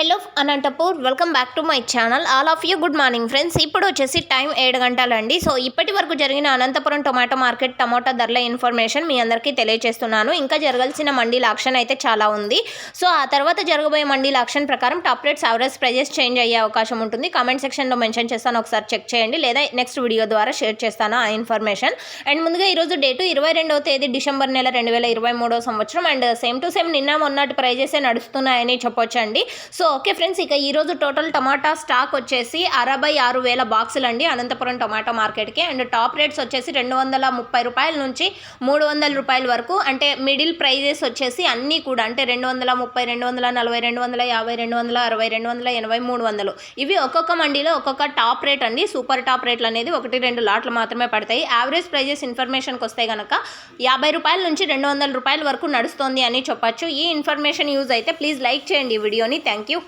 Hello Anantapur welcome back to my channel. All of you good morning friends. ఇప్పుడు వచ్చేసి time ఏడు గంటలండి. So ఇప్పటి వరకు జరిగిన అనంతపురం టొమాటో మార్కెట్ టమాటా ధరల ఇన్ఫర్మేషన్ మీ అందరికీ తెలియజేస్తున్నాను ఇంకా జరగాల్సిన మండీల ఆక్షన్ అయితే చాలా ఉంది. సో ఆ తర్వాత జరగబోయే మండీల ఆక్షన్ ప్రకారం top rates average prices change అయ్యే అవకాశం ఉంటుంది. కామెంట్ సెక్షన్లో మెన్షన్ చేస్తాను. ఒకసారి చెక్ చేయండి. లేదా నెక్స్ట్ వీడియో ద్వారా షేర్ చేస్తాను ఆ ఇన్ఫర్మేషన్. అండ్ ముందుగా ఈరోజు డేటు ఇరవై రెండవ తేదీ డిసెంబర్ నెల రెండు వేల ఇరవై మూడో సంవత్సరం. అండ్ సేమ్ టు సేమ్ నిన్న మొన్నటి ప్రైజెసే నడుస్తున్నాయని చెప్పొచ్చండి. సో ఓకే ఫ్రెండ్స్ ఇక ఈరోజు టోటల్ టమాటా స్టాక్ వచ్చేసి అరవై ఆరు వేల బాక్సులు అండి. అనంతపురం టమాటా మార్కెట్కి. అండ్ టాప్ రేట్స్ వచ్చేసి రెండు వందల ముప్పై రూపాయల నుంచి మూడు వందల రూపాయల వరకు. అంటే మిడిల్ ప్రైజెస్ వచ్చేసి అన్నీ కూడా అంటే రెండు వందల ముప్పై రెండు వందల నలభై రెండు వందల యాభై రెండు వందల అరవై రెండు వందల ఎనభై మూడు వందలు. ఇవి ఒక్కొక్క మండీలో ఒక్కొక్క టాప్ రేట్ అండి. సూపర్ టాప్ రేట్లు అనేది ఒకటి రెండు లాట్లు మాత్రమే పడతాయి. యావరేజ్ ప్రైజెస్ ఇన్ఫర్మేషన్కి వస్తే కనుక యాభై రూపాయల నుంచి రెండు వందల రూపాయల వరకు నడుస్తోంది అని చెప్పొచ్చు. ఈ ఇన్ఫర్మేషన్ యూజ్ అయితే ప్లీజ్ లైక్ చేయండి ఈ వీడియోని. Thank you.